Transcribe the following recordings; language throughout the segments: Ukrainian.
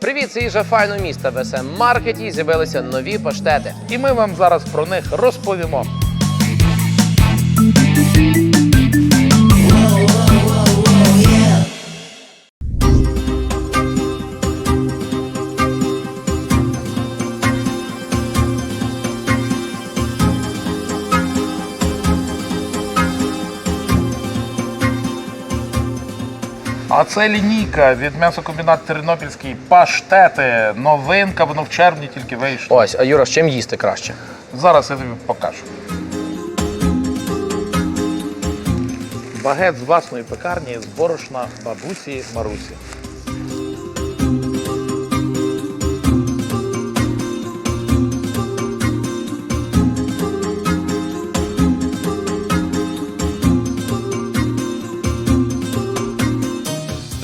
Привіт, це їжа файно міста. В СМ Маркеті з'явилися нові паштети. І ми вам зараз про них розповімо. А це лінійка від м'ясокомбінат Тернопільський паштети. Новинка, воно в червні тільки вийшло. Ось, а Юра, з чим їсти краще? Зараз я тобі покажу. Багет з власної пекарні з борошна бабусі Марусі.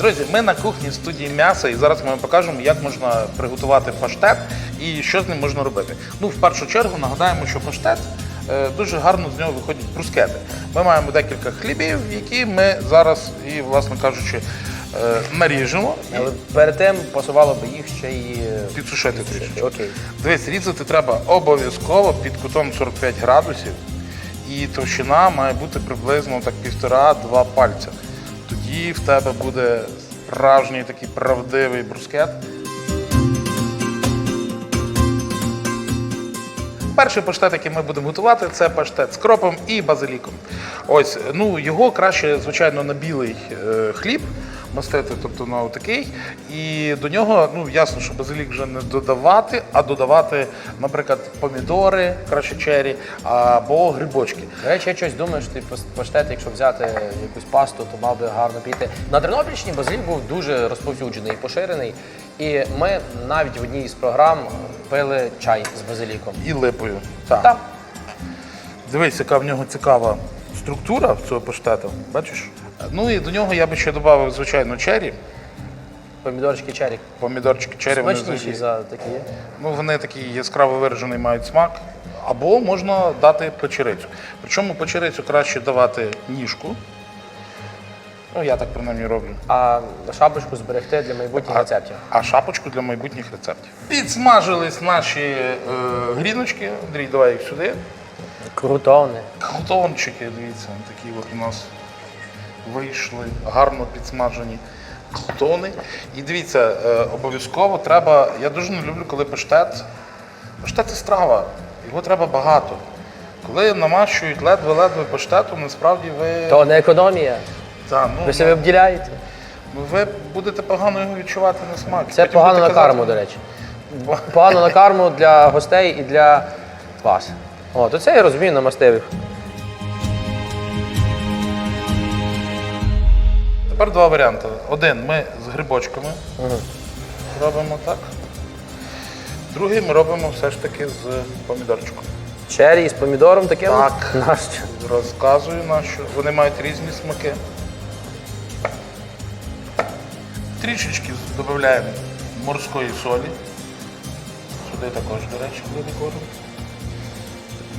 Друзі, ми на кухні студії м'яса і зараз ми вам покажемо, як можна приготувати паштет і що з ним можна робити. Ну, в першу чергу нагадаємо, що паштет е, дуже гарно з нього виходять брускети. Ми маємо декілька хлібів, які ми зараз і, власне кажучи, е, наріжемо Але перед тим пасувало би їх ще й е, підсушити трішки. Окей. Дивись, різати треба обов'язково під кутом 45 градусів, і товщина має бути приблизно так півтора-два пальця. Тоді в тебе буде справжній такий правдивий брускет. Перший паштет, який ми будемо готувати, це паштет з кропом і базиліком. Ось, ну його краще, звичайно, на білий е, хліб мастити, тобто на отакий. І до нього, ну ясно, що базилік вже не додавати, а додавати, наприклад, помідори, краще чері, або грибочки. До речі, я щось думаю, що ти паштет, якщо взяти якусь пасту, то мав би гарно піти. На Тернопільщині базилік був дуже розповсюджений і поширений. І ми навіть в одній із програм пили чай з базиліком. І липою. Так. Там Дивись, яка в нього цікава структура цього паштету. Бачиш? Ну і до нього я би ще додав, звичайно, чері. помідорчики чері. Помідорчики чері. вони Смачніші взагалі- за такі є. Ну, вони такий яскраво виражений мають смак. Або можна дати печерицю. Причому печерицю краще давати ніжку. Ну, я так принаймні роблю. А шапочку зберегти для майбутніх рецептів. А шапочку для майбутніх рецептів. Підсмажились наші е, гріночки. Андрій, давай їх сюди. Крутони. Крутончики, дивіться, такі от у нас вийшли, гарно підсмажені крутони. І дивіться, е, обов'язково треба. Я дуже не люблю, коли паштет. Паштет це страва, його треба багато. Коли намащують ледве-ледве паштетом, насправді ви, То не економія. Та, ну, Ви себе обділяєте. ну, ви будете погано його відчувати на смак. Це Потім погано на казати, карму, до речі. Погано на карму для гостей і для вас. О, то це я розумію намастив. Тепер два варіанти. Один ми з грибочками робимо так. Другий ми робимо все ж таки з помідорчиком. Чері з помідором таким? Так. Нащо? Розказую на що. Вони мають різні смаки. Трішечки додаємо морської солі. Сюди також, до речі, буде корм.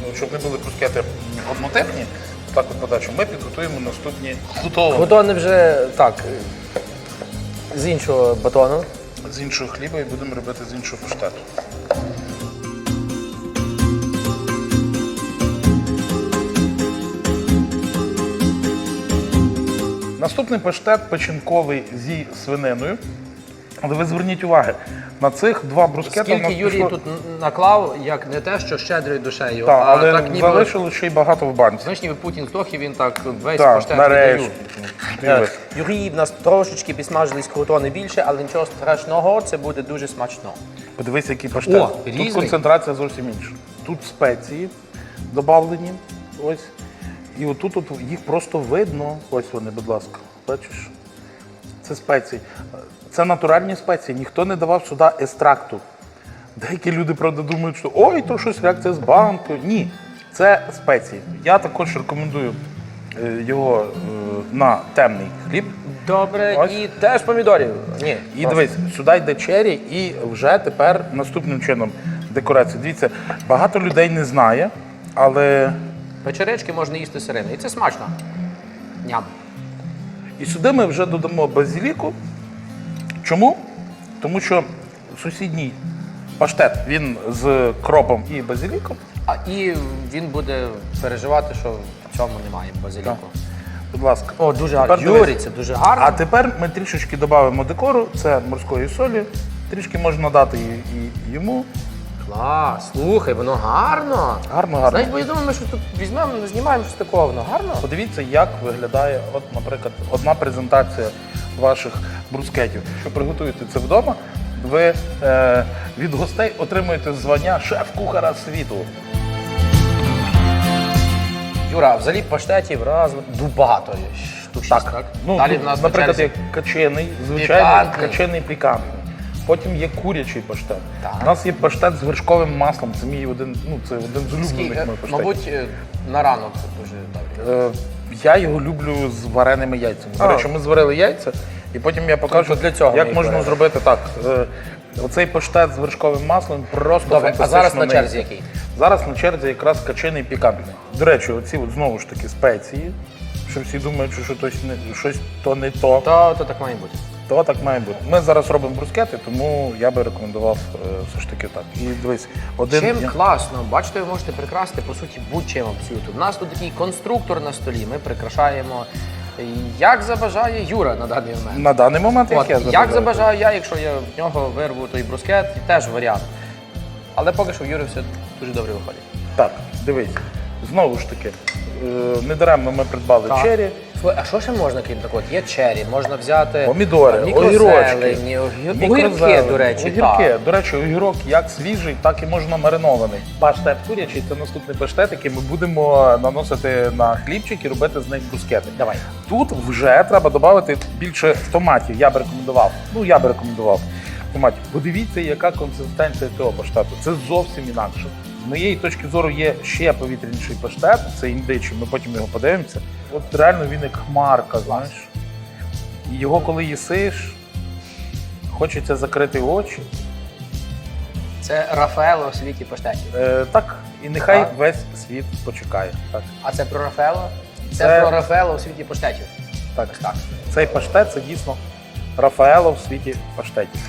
Ну, щоб не були брускети однотипні, так от подачу, ми підготуємо наступні готові Батони вже так. З іншого батону. з іншого хліба і будемо робити з іншого паштету. Наступний паштет печінковий зі свининою. Але ви зверніть увагу, на цих два брускета. Скільки нас Юрій пішло- тут наклав, як не те, що щедрою душею, Так, а але так ніби. залишилось ще й багато в банці. Знаєш, ніби Путін здох і він так весь Так, нарешті. Юрій в нас трошечки підсмажились крутони більше, але нічого страшного, це буде дуже смачно. Подивися, який паштет. О, Тут різний. концентрація зовсім інша. Тут спеції додавлені. Ось. І отут от їх просто видно. Ось вони, будь ласка. Бачиш? Це спеції. Це натуральні спеції. Ніхто не давав сюди естракту. Деякі люди, правда, думають, що ой, то щось реакція з банку. Ні, це спеції. Я також рекомендую е, його е, на темний хліб. Добре, Ось. і теж помідорів. Ні. І дивись, сюди йде чері, і вже тепер наступним чином декорація. Дивіться, багато людей не знає, але Печеречки можна їсти сирими. І це смачно. Ням. І сюди ми вже додамо базиліку. Чому? Тому що сусідній паштет. Він з кропом і базиліком. А і він буде переживати, що в цьому немає базиліку. Будь ласка. О, дуже гарно. дивись. Це дуже гарно. А тепер ми трішечки додамо декору, це морської солі. Трішки можна дати і, і йому. Клас, слухай, воно гарно. Гарно, гарно. Знаєш, бо я думаю, ми що тут візьмемо, знімаємо щось такого, воно гарно. Подивіться, як виглядає, от, наприклад, одна презентація ваших брускетів. Що приготуєте це вдома, ви е, від гостей отримуєте звання шеф-кухара світу. Юра, а взагалі паштетів раз ну, багато є. Штук шість, так? Ну, Далі тут, в нас наприклад, як качений, звичайний Пікантний. качений пікантний. Потім є курячий паштет. Так. У нас є паштет з вершковим маслом. Це мій один, ну це один з улюблених моїх паштетів. Мабуть, е, на ранок це дуже добре. Е, я його люблю з вареними яйцями. До речі, ми зварили яйця, і потім я покажу, Тобто для цього як можна варили. зробити так. Е, Оцей паштет з вершковим маслом просто Добре, а зараз на черзі який? Зараз на черзі якраз качений пікантний. До речі, оці от знову ж таки спеції. Що всі думають, що щось не щось то не то, То, то так має бути. То так має бути. Ми зараз робимо брускети, тому я би рекомендував е, все ж таки так. І дивись, один Чим я- класно, бачите, ви можете прикрасти по суті будь-чим абсолютно. У нас тут такий конструктор на столі. Ми прикрашаємо як забажає Юра на даний момент. на даний момент От, як я як забажаю. я, якщо я в нього вирву той брускет, теж варіант. Але поки що в Юри все дуже добре виходить. Так, дивись. Знову ж таки, е, недаремно ми придбали Так. чері. Слухай, а що ще можна крім такого? Є чері, можна взяти Помідори, мікрозелені, огірочки, огір- огірки, до речі. Огірки. так. До речі, огірок як свіжий, так і можна маринований. Паштет курячий це наступний паштет, який ми будемо наносити на хлібчик і робити з них брускети. Давай. Тут вже треба додати більше томатів. Я б рекомендував. Ну я б рекомендував томатів. Подивіться, яка консистенція цього паштету. Це зовсім інакше. З моєї точки зору є ще повітряніший паштет, це індичий, ми потім його подивимося. От реально він як хмарка, знаєш. І його коли їсиш, хочеться закрити очі. Це Рафаело в світі паштетів. Е, так, і нехай Так. весь світ почекає. Так, А це про Рафаело? Це, Це- про Рафаело в світі паштетів. так. Ось так. Цей паштет це дійсно Рафаело в світі паштетів.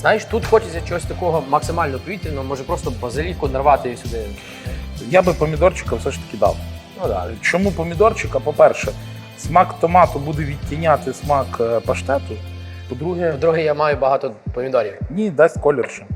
Знаєш, тут хочеться чогось такого максимально повітряного, може просто базиліку нарвати і сюди. Я би помідорчика все ж таки дав. Ну да. Чому помідорчика? По-перше, смак томату буде відтіняти смак е, паштету. По-друге, По-друге, я маю багато помідорів. ні, дасть колір ще.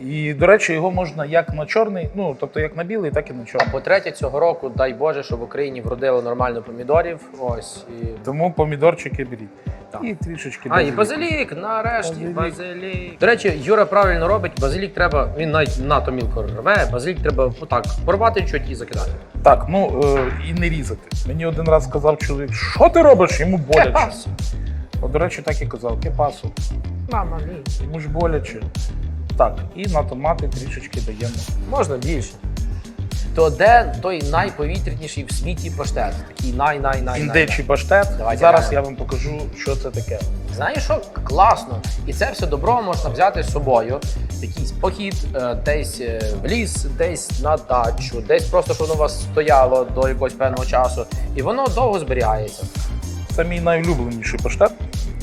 І, до речі, його можна як на чорний, ну тобто як на білий, так і на А по-третє, цього року, дай Боже, щоб в Україні вродило нормально помідорів. Ось. І... Тому помідорчики беріть. Так. І трішечки. А, і базилік, нарешті, Базилік. базилік. До речі, Юра правильно робить, базилік треба, він навіть надто мілко рве, базилік треба отак порвати чуть і закидати. Так, ну е, і не різати. Мені один раз сказав чоловік, що ти робиш? Йому боляче. Кепас. От, до речі, так і казав, кепасу. Мама мій. Йому ж боляче. Так, і на томати трішечки даємо. Можна більше. То де той найповітряніший в світі паштет? Такий най-най-най. Індичий паштет. Давайте Зараз глянемо. я вам покажу, що це таке. Знаєш що? Класно. І це все добро можна взяти з собою. Якийсь похід, е, десь е, в ліс, десь на дачу, десь просто щоб воно у вас стояло до якогось певного часу. І воно довго зберігається. Це мій найулюбленіший паштет.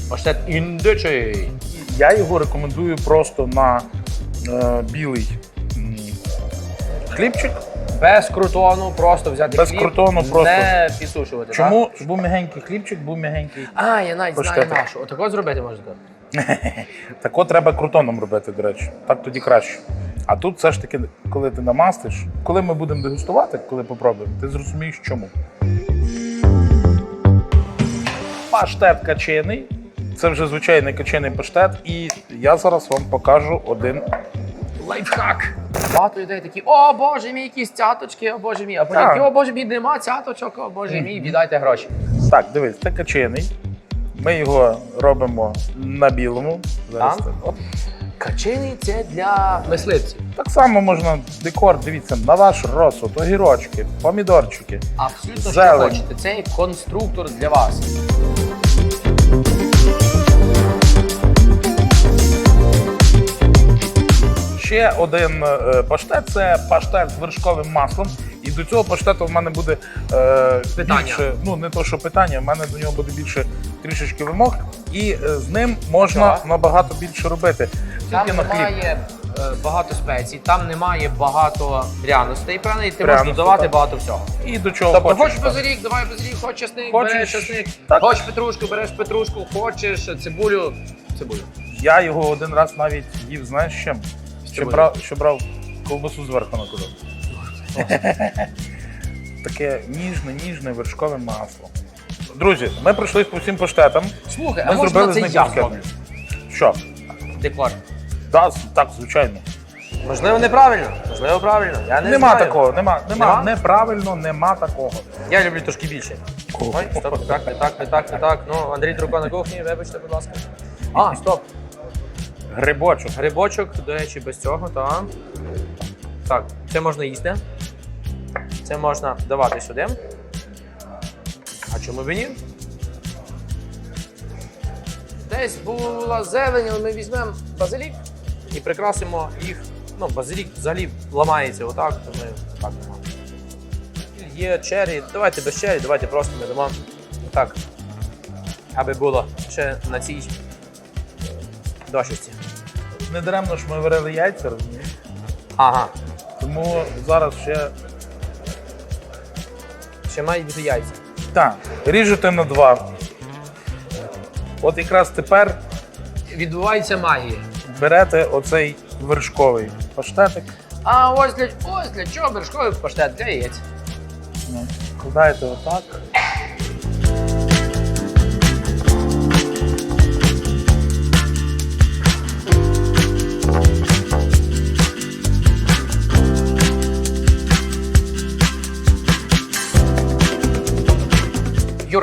Паштет індичий. Я його рекомендую просто на е, білий хлібчик. Без крутону, просто взяти Без хліб, крутону просто. не підсушувати. Чому Щоб був м'ягенький хлібчик, був м'ягенький. А, я навіть знаю нашу. Отако зробити можна. Так от треба крутоном робити, до речі. Так тоді краще. А тут все ж таки, коли ти намастиш, коли ми будемо дегустувати, коли попробуємо, ти зрозумієш чому. Паштет качений. Це вже звичайний качений паштет. І я зараз вам покажу один. Лайфхак. Багато людей такі, о боже мій, якісь цяточки, о боже мій. А потім, Так. о боже мій, нема цяточок, о боже мій, віддайте гроші. Так, дивись, це качений. Ми його робимо на білому. Зараз Так. так. Качини це для мисливців. Так само можна декор, дивіться, на ваш розсуд, огірочки, помідорчики. Абсолютно що Зелень. хочете. Це конструктор для вас. Ще один е, паштет це паштет з вершковим маслом. І до цього паштету в мене буде е, Питання. більше, ну не то, що питання, в мене до нього буде більше трішечки вимог, і е, з ним можна Так. набагато більше робити. Там Тільки на хліб. немає е, багато спецій, там немає багато пряностей, певний, ти можеш додавати так. багато всього. І до чого Тобто, хочеш. хочеш так. базилік, давай базилік, хочеш чесник, Хочеш- береш чесник, так. хочеш петрушку, береш петрушку, хочеш цибулю, цибулю. Я його один раз навіть їв, знаєш з чим? Що брав, що брав ковбасу зверху накладав. Таке ніжне, ніжне вершкове масло. Друзі, ми пройшли по всім паштетам. Слухай, Ми а можна зробили з це них я зроблю? Що? Декор. Да, так, звичайно. Можливо, неправильно, можливо, правильно. Я не нема знаю. такого, нема, нема, Нема? неправильно, нема такого. Я люблю трошки більше. Ой, стоп, не так, не так, не так, не так. Ну, Андрій Труко на кухні, вибачте, будь ласка. А, стоп. Грибочок. Грибочок, до речі, без цього, так. Так, це можна їсти. Це можна давати сюди. А чому б і ні? Десь була зелень, але ми візьмемо базилік і прикрасимо їх. Ну, базилік взагалі ламається отак, то ми так дамо. Є чері, давайте без чері, давайте просто ми дамо так, аби було ще на цій дощечці. Не даремно ж ми варили яйця, розумієш? Ага, Тому зараз ще. ще мають бути яйця. Так, ріжете на два. От якраз тепер Відбувається магія. берете оцей вершковий паштетик, А ось для ось для чого вершковий паштет для яєць. ну, вкладаєте отак.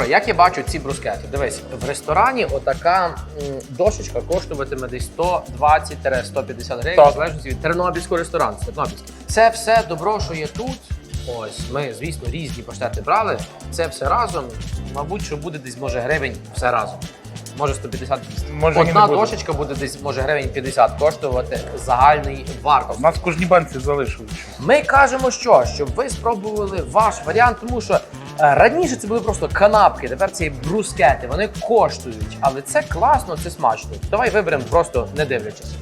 Юра, як я бачу ці брускети? Дивись, в ресторані отака дошечка коштуватиме десь 120-150 гривень, в залежності від тернопільського ресторану. Тернопільський. Це все добро, що є тут. Ось ми, звісно, різні паштети брали. Це все разом. Мабуть, що буде десь може гривень все разом. Може 150 200 Може, Одна буде. дошечка буде десь може гривень 50 коштувати загальний вартість. У нас в кожній банці залишилось. щось. Ми кажемо, що щоб ви спробували ваш варіант, тому що раніше це були просто канапки, тепер це є брускети. Вони коштують, але це класно, це смачно. Давай виберемо просто не дивлячись.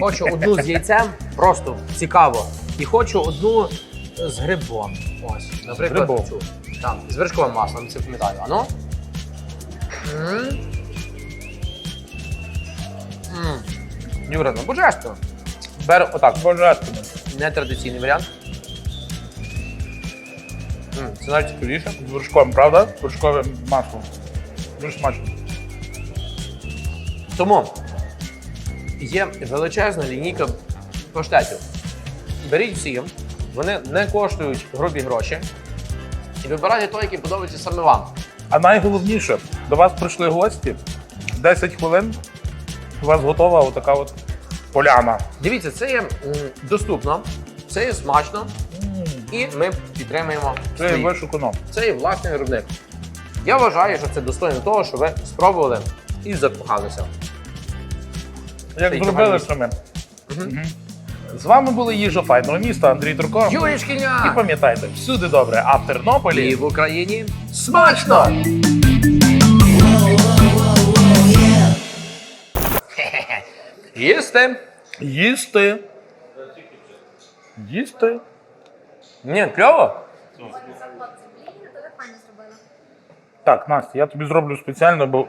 Хочу одну з яйцем, просто цікаво. І хочу одну з грибом. Ось, наприклад, грибом? цю. Там, з вершковим маслом, це пам'ятаю. Ану. Юра, ну божественно. Беру отак. Божественно. Нетрадиційний варіант. Це навіть цікавіше. З вершком, правда? Вершковим маслом. Дуже смачно. Тому є величезна лінійка паштетів. Беріть всі, вони не коштують грубі гроші. І вибирайте той, який подобається саме вам. А найголовніше, до вас прийшли гості. 10 хвилин. У вас готова отака от поляна. Дивіться, це є м, доступно, це є смачно, і ми підтримуємо. Це своїх. вишукано. Це є власний виробник. Я вважаю, що це достойно того, що ви спробували і закохалися. Як Це й зробили самі. Мгм. З вами були їжа файного міста Андрій Турко. Юрій І Шкільняк! пам'ятайте, всюди добре, а в Тернополі. І в Україні смачно! Хе-хе-хе. Їсти. Їсти. Їсти. Ні, кльово. Так, Настя, я тобі зроблю спеціально, бо